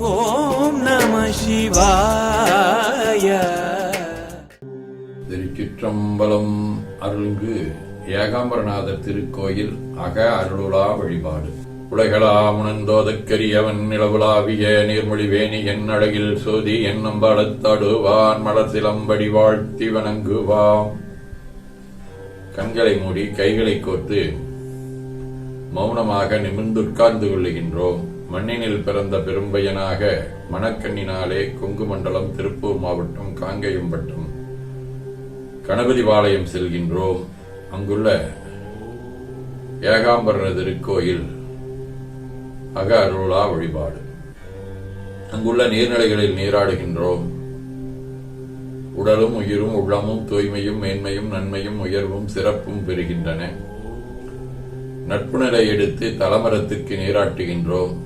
ஓம் நம சிவாய. திருச்சிற்றம்பலம் அருள்கு ஏகாம்பரநாதர் திருக்கோயில் அக அருளுலா வழிபாடு. உலகளா முனந்தோதற்கரியவன் நிலவுலாவிய நீர்மொழிவேணி என் அழகில் சோதி என் நம்பாளத்தாடுவான் மலர் வாழ்த்தி வணங்குவாம். கண்களை மூடி கைகளை கோர்த்து மௌனமாக நிமிர்ந்துட்கார்ந்து கொள்ளுகின்றோம். மண்ணினில் பிறந்த பெரும்பையனாக மணக்கண்ணினாலே கொங்கு மண்டலம் திருப்பூர் மாவட்டம் காங்கேயம் கணபதிபாளையம் செல்கின்றோம். அங்குள்ள ஏகாம்பரன திருக்கோயில் அக அருளா வழிபாடு. அங்குள்ள நீர்நிலைகளில் நீராடுகின்றோம். உடலும் உயிரும் உள்ளமும் தூய்மையும் மேன்மையும் நன்மையும் உயர்வும் சிறப்பும் பெறுகின்றன. நட்பு நிலை எடுத்து தலமரத்துக்கு நீராட்டுகின்றோம்.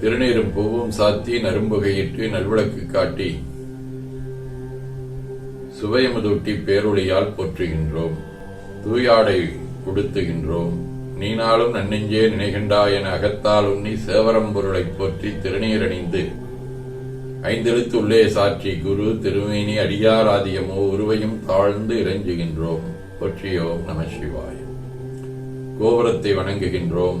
திருநீரும் பூவும் சாத்தி நரும்புகையிட்டு நல்விளக்கு காட்டி சுவையமுதூட்டி பேரொழியால் போற்றுகின்றோம். தூயாடை கொடுத்துகின்றோம் நீனாலும் நன்னெஞ்சே நினைகின்றா என அகத்தால் உண்ணி சேவரம்பொருளை போற்றி திருநீரணிந்து ஐந்தெழுத்து உள்ளே சாற்றி குரு திருமேனி அடியாராதியமோ உருவையும் தாழ்ந்து இறைஞ்சுகின்றோம். போற்றியோம் நம சிவாய். கோபுரத்தை வணங்குகின்றோம்.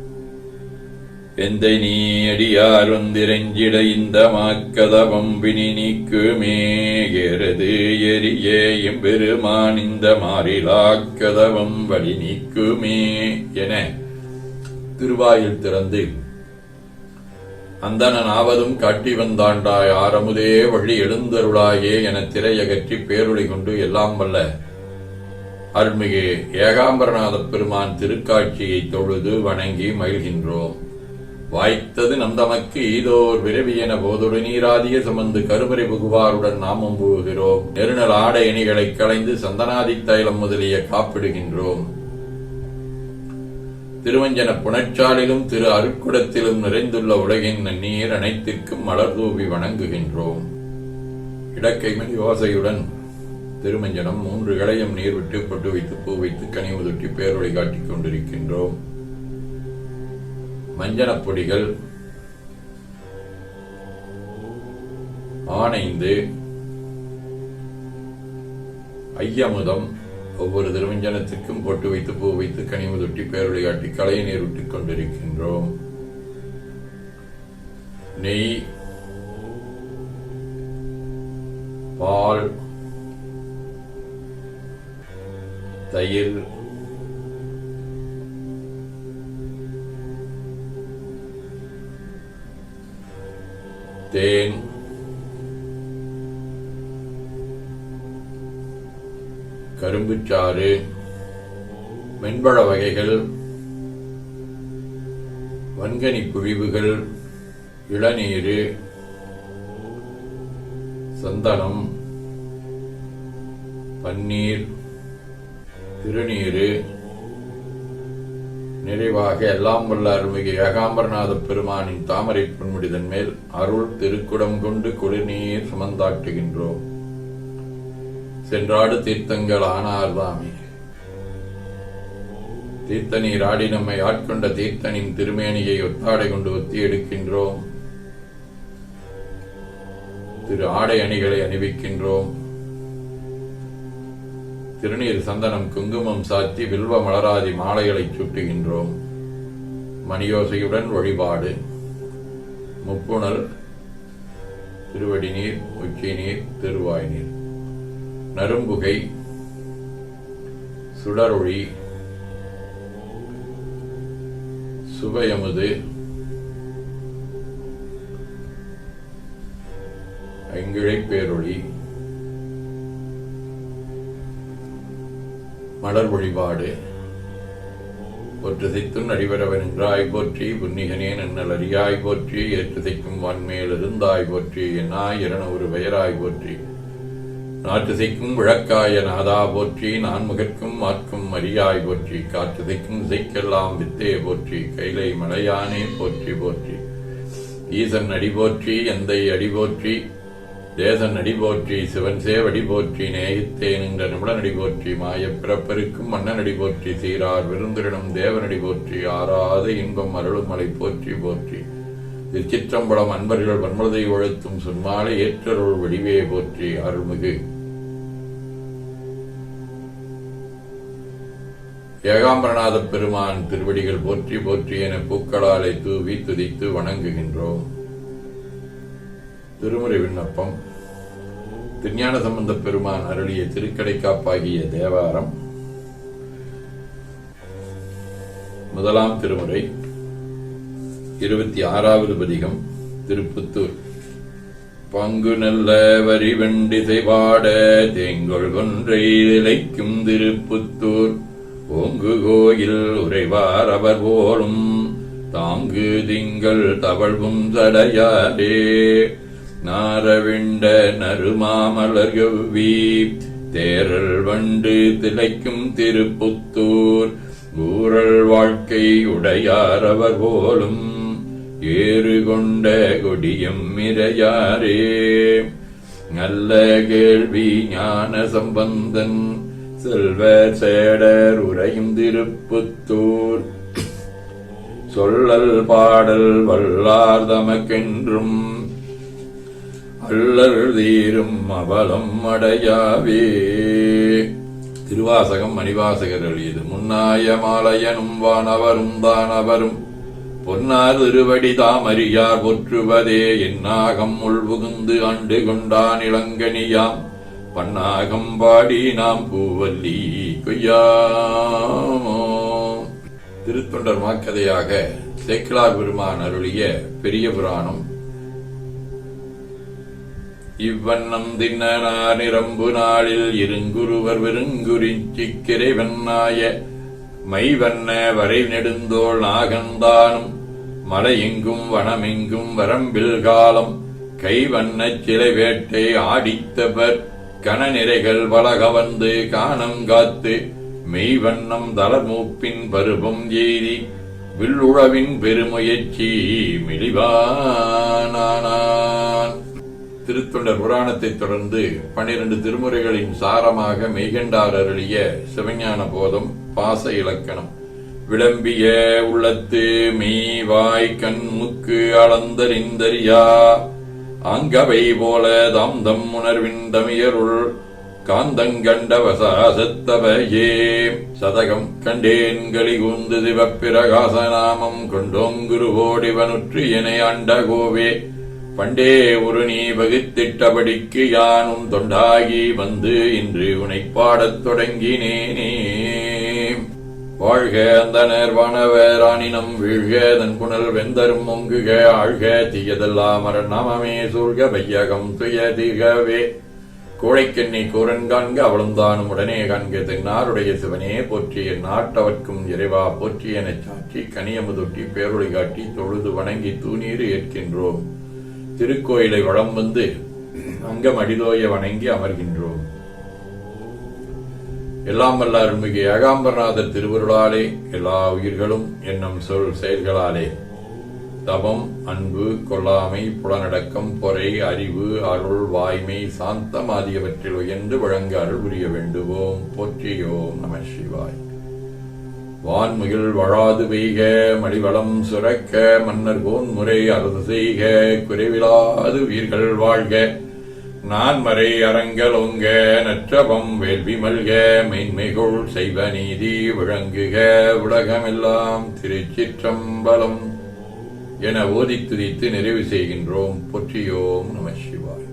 எந்தை நீடியார் வந்திரஞ்சிட இந்த மாக்கதவம் பிணி நீக்குமேகிறது எரியே எம்பெருமான் இந்த மாறிலாக்கதவம் வழி நீக்குமே என திருவாயில் திறந்து அந்தனன் ஆவதும் காட்டி வந்தாண்டாய் ஆரமுதே வழி எழுந்தருளாயே என திரையகற்றி பேருளை கொண்டு எல்லாம் வல்ல. அருள்மிகு ஏகாம்பரநாத பெருமான் திருக்காட்சியை தொழுது வணங்கி மகிழ்கின்றோம். வாய்த்தது நம் தமக்கு ஈதோர் என போதொரு நீராதிய சுமந்து கருமறை புகுவாருடன் நாமும் புகுகிறோம் நெருநல் ஆடை அணிகளை களைந்து சந்தனாதி தைலம் முதலிய காப்பிடுகின்றோம். திருவஞ்சன புணச்சாலிலும் திரு அருக்குடத்திலும் நிறைந்துள்ள உலகின் நீர் அனைத்திற்கும் மலர் தூவி வணங்குகின்றோம். இடக்கைமணி யோசையுடன் திருமஞ்சனம் மூன்று களையும் நீர் விட்டு பட்டு வைத்து பூ வைத்து கனி பேரொழி காட்டிக் கொண்டிருக்கின்றோம். மஞ்சனப் பொடிகள் ஆனைந்து ஐயமுதம் ஒவ்வொரு திருமஞ்சனத்திற்கும் பொட்டு வைத்து பூ வைத்து கனி உதுட்டி பேரொளி கலையை களைய கொண்டிருக்கின்றோம். நெய் பால் தயிர் தேன் கரும்புச்சாறு. மென்பழ வகைகள். வன்கனி புழிவுகள் இளநீர். சந்தனம். பன்னீர். திருநீர் நிறைவாக எல்லாம் வல்ல அருமிகு ஏகாம்பரநாத பெருமானின் தாமரை பொன்முடிதன் மேல் அருள் திருக்குடம் கொண்டு குளிர்நீர் சுமந்தாட்டுகின்றோம் சென்றாடு தீர்த்தங்கள் ஆனார்தாமே தீர்த்த நீர் ஆடி நம்மை ஆட்கொண்ட தீர்த்தனின் திருமேனியை ஒத்தாடை கொண்டு ஒத்தி எடுக்கின்றோம். திரு ஆடை அணிகளை அணிவிக்கின்றோம். திருநீர் சந்தனம் குங்குமம் சாத்தி வில்வ மலராதி மாலைகளை சுட்டுகின்றோம் மணியோசையுடன் வழிபாடு. முப்புணல் திருவடி நீர் உச்சி நீர் திருவாய் நீர் நரும்புகை சுடரொழி சுவையமுது. ஐங்கிழை பேரொளி மலர் வழிபாடு ஒற்றுசைத்தும் நடிபெறவன் என்றாய் போற்றி புன்னிகனே நன்னல் அறியாய் போற்றி ஏற்றுசைக்கும் வான்மேல் இருந்தாய் போற்றி என்னாய் இரண ஒரு பெயராய் போற்றி. நாட்டுசைக்கும் விளக்காய நாதா போற்றி நான் முகற்கும் மாற்கும் அரியாய் போற்றி காற்றுசைக்கும் இசைக்கெல்லாம் வித்தே போற்றி கைலை மலையானே போற்றி போற்றி. ஈசன் அடி போற்றி எந்தை அடி போற்றி தேசன் நடி போற்றி சிவன் சேவடி போற்றி நேகித்தேன் என்ற நிமிட நடி போற்றி மாயப் பிறப்பெருக்கும் மன்ன நடி போற்றி சீரார் விருந்திரனும் தேவனடி போற்றி ஆறாத இன்பம் அருளுமலை போற்றி போற்றி. திருச்சிற்றம்பலம் அன்பர்கள் வன்மதை ஒழுத்தும் சொன்மாலை ஏற்றருள் வடிவே போற்றி அருள்மிகு. ஏகாம்பரநாத பெருமான் திருவடிகள் போற்றி போற்றி என பூக்களாலை தூவி துதித்து வணங்குகின்றோம். திருமுறை விண்ணப்பம் திருஞான சம்பந்த பெருமான் அருளிய திருக்கடைக்காப்பாகிய தேவாரம் முதலாம் திருமுறை இருபத்தி ஆறாவது பதிகம் திருப்புத்தூர். பங்கு நல்ல வரி வெண்டிசை பாட தேங்கொள் கொன்றை திருப்புத்தூர். ஓங்கு கோயில் உறைவார் அவர் போலும் தாங்கு திங்கள் தவழ்வும் சடையாரே நாரவிண்ட நறுமாமலர் கவ்வி தேரல் வண்டு திளைக்கும் திருப்புத்தூர் ஊரல் வாழ்க்கை உடையார் அவர் போலும் ஏறு கொண்ட கொடியம் இறையாரே. நல்ல கேள்வி ஞான சம்பந்தன் செல்வ சேடர் உரையும் திருப்புத்தூர். சொல்லல் பாடல் வல்லார் தமக்கென்றும் பிள்ளர் தீரும் அவலம் அடையாவே. திருவாசகம் மணிவாசகர் எழுதியது முன்னாய மாலையனும் வானவரும் தானவரும் பொன்னார் திருவடி தாமறியார் பொற்றுவதே என்னாகம் உள்புகுந்து ஆண்டு கொண்டான் இளங்கனியாம் பன்னாகம் பாடி நாம் பூவல்லி கொய்யாமோ. திருத்தொண்டர் மாக்கதையாக சேக்கிலார் பெருமான் அருளிய பெரிய புராணம் இவ்வண்ணம் தின்னனார் நிரம்பு நாளில் இருங்குருவர் வெறுங்குறிஞ்சிக்கிரை வெண்ணாய மைவண்ண வரை நெடுந்தோள் நாகந்தானும் மலையெங்கும் வனமெங்கும் வரம்பில் காலம். கைவண்ணச் சிலை வேட்டை ஆடித்தவர் கனநிறைகள் பல கவர்ந்து காணம் காத்து. மெய்வண்ணம் தளமூப்பின் பருவம் எய்தி வில்லுழவின் பெருமுயற்சி மெலிவானான் திருத்தொண்டர் புராணத்தை தொடர்ந்து பனிரெண்டு திருமுறைகளின் சாரமாக மெய்கண்டார் அருளிய சிவஞான போதம் பாச இலக்கணம். விளம்பிய உள்ளத்து மெய் வாய் கண் முக்கு அளந்தறிந்தறியா? அங்கவை போல தாம் தம் உணர்வின் தமியருள் காந்தங்கண்டவசாசத்தவையே சதகம் கண்டேன் கலிகூந்து சிவப்பிரகாசநாமம் கொண்டோங்குருவோடிவனுற்று இணை அண்ட கோவே. பண்டே ஒரு நீ வகுத்திட்டபடிக்கு யானும் தொண்டாகி வந்து இன்று உனை பாடத் தொடங்கினேனே. வாழ்க அந்த நேர்வானவரானினம் வீழ்க தன் புனல் வெந்தரும் ஒங்குக ஆழ்க தீயதெல்லாம் நாமமே சூழ்க வையகம் துய தீகவே கோழைக்கண்ணி கூரன் காண்க அவளும் தானும் உடனே காண்க தென்னாருடைய சிவனே போற்றி என் நாட்டவர்க்கும் இறைவா போற்றி எனச் சாற்றி கனியமுதொட்டி பேரொழி காட்டி தொழுது வணங்கி தூணீறு ஏற்கின்றோம். திருக்கோயிலை வளம் வந்து அங்கம் அடிதோய வணங்கி அமர்கின்றோம். எல்லாம் வல்ல அருள்மிகு ஏகாம்பரநாதர் திருவருளாலே எல்லா உயிர்களும் என்னும் சொல் செயல்களாலே. தவம் அன்பு கொல்லாமை புலனடக்கம் பொறை அறிவு அருள் வாய்மை சாந்தம் ஆகியவற்றில் உயர்ந்து வழங்க அருள் புரிய வேண்டுவோம். போற்றியோம் நம சிவாய். வான்முகில் வழாது பெய்க மடிவளம் சுரக்க மன்னர் போன் முறை செய்க குறைவிலாது உயிர்கள் வாழ்க. நான்மறை அறங்கள் உங்க நற்றபம் வேள்வி மல்க மென்மைகுள் செய்வ நீதி விளங்குக உலகமெல்லாம் திருச்சிற்றம்பலம். என ஓதி துதித்து நிறைவு செய்கின்றோம் பொற்றியோம் நம சிவாய்.